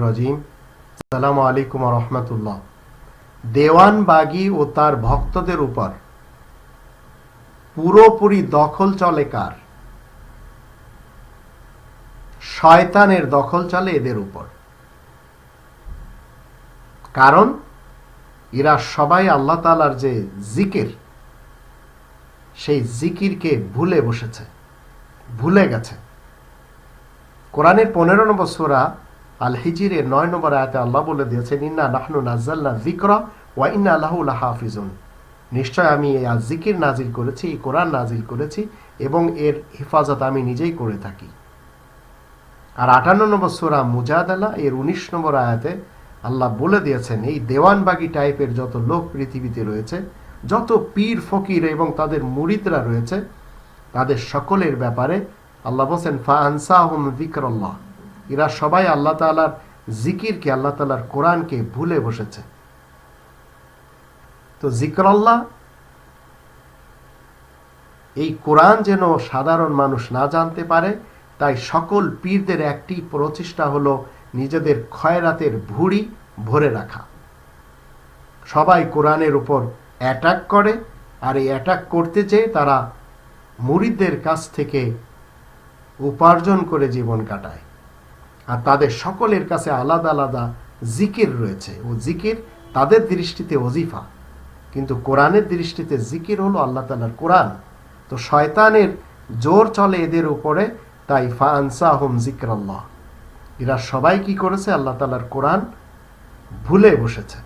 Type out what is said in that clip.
রাজিম। সালামু ও তার ভক্তদের উপর পুরোপুরি দখল চলে কার? শয়তানের দখল চলে এদের উপর। কারণ এরা সবাই আল্লাহ তালার যে জিকির, সেই জিকিরকে ভুলে বসেছে, ভুলে গেছে। কোরআনের পনেরো নম্বর সোরা আল হিজিরের নয় নম্বর আয়াতে আল্লাহ বলে দিয়েছেন, ইন্না নাহনু নাজ্জাল্লা জিকরা ওয়া ইন্না আল্লাহুল্লাহ হাফিজুন নিশ্চয় আমি এই আজ জিকির নাজিল করেছি, এই কোরআন নাজিল করেছি এবং এর হেফাজত আমি নিজেই করে থাকি। আর আটান্ন নম্বর সোরা মুজাদালা, এর উনিশ নম্বর আয়াতে আল্লাহ বলে দিয়েছেন, এই দেওয়ানবাগি টাইপের যত লোক পৃথিবীতে রয়েছে, যত পীর ফকির এবং তাদের মুরিদরা রয়েছে, তাদের সকলের ব্যাপারে আল্লাহ বলছেন ফানসাহুম জিকরল্লাহ এরা সবাই আল্লাহ তালার জিকিরকে আল্লাহ তালার কোরআনকে ভুলে বসেছে। তো জিকরল্লাহ এই কোরআন যেন সাধারণ মানুষ না জানতে পারে, তাই সকল পীরদের একটি প্রচেষ্টা হলো নিজেদের খয়রাতের ভুড়ি ভরে রাখা। সবাই কোরআনের উপর অ্যাটাক করে, আর এই অ্যাটাক করতে চেয়ে তারা মুরিদদের কাছ থেকে উপার্জন করে জীবন কাটায়। আর তাদের সকলের কাছে আলাদা আলাদা জিকির রয়েছে। ও জিকির তাদের দৃষ্টিতে অজিফা কিন্তু কোরআনের দৃষ্টিতে জিকির হলো আল্লাহ তালার কোরআন। তো শয়তানের জোর চলে এদের উপরে, তাই ফানসা হোম জিক্র আল্লাহ এরা সবাই কি করেছে? আল্লাহ তালার কোরআন ভুলে বসেছে।